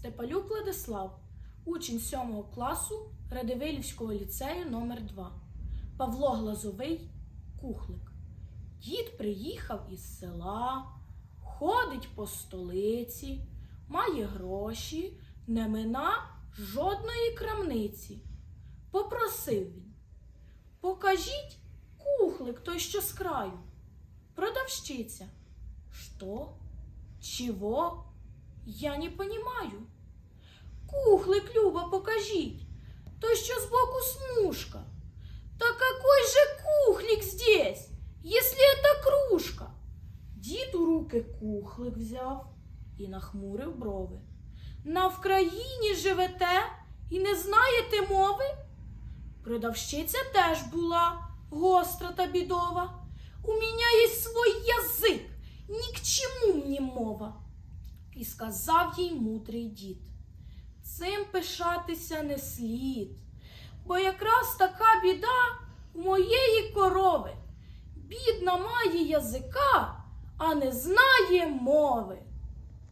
Степалюк Владислав, учень 7 класу Радивилівського ліцею номер 2 Павло Глазовий, кухлик. Дід приїхав із села, ходить по столиці, має гроші, не мина жодної крамниці. Попросив він. Покажіть кухлик той, що з краю. Продавщиця. Что? Чего? Я не понимаю. Кухлик, Люба, покажіть. То що збоку смужка. Та какой же кухлик здесь, если это кружка? Дід у руки кухлик взяв і нахмурив брови. На Вкраїні живете і не знаєте мови? Продавщиця теж була гостра та бідова. У меня есть свой язик, ні к чому мені мова. І сказав їй мудрий дід. Цим пишатися не слід, бо якраз така біда в моєї корови. Бідна має язика, а не знає мови.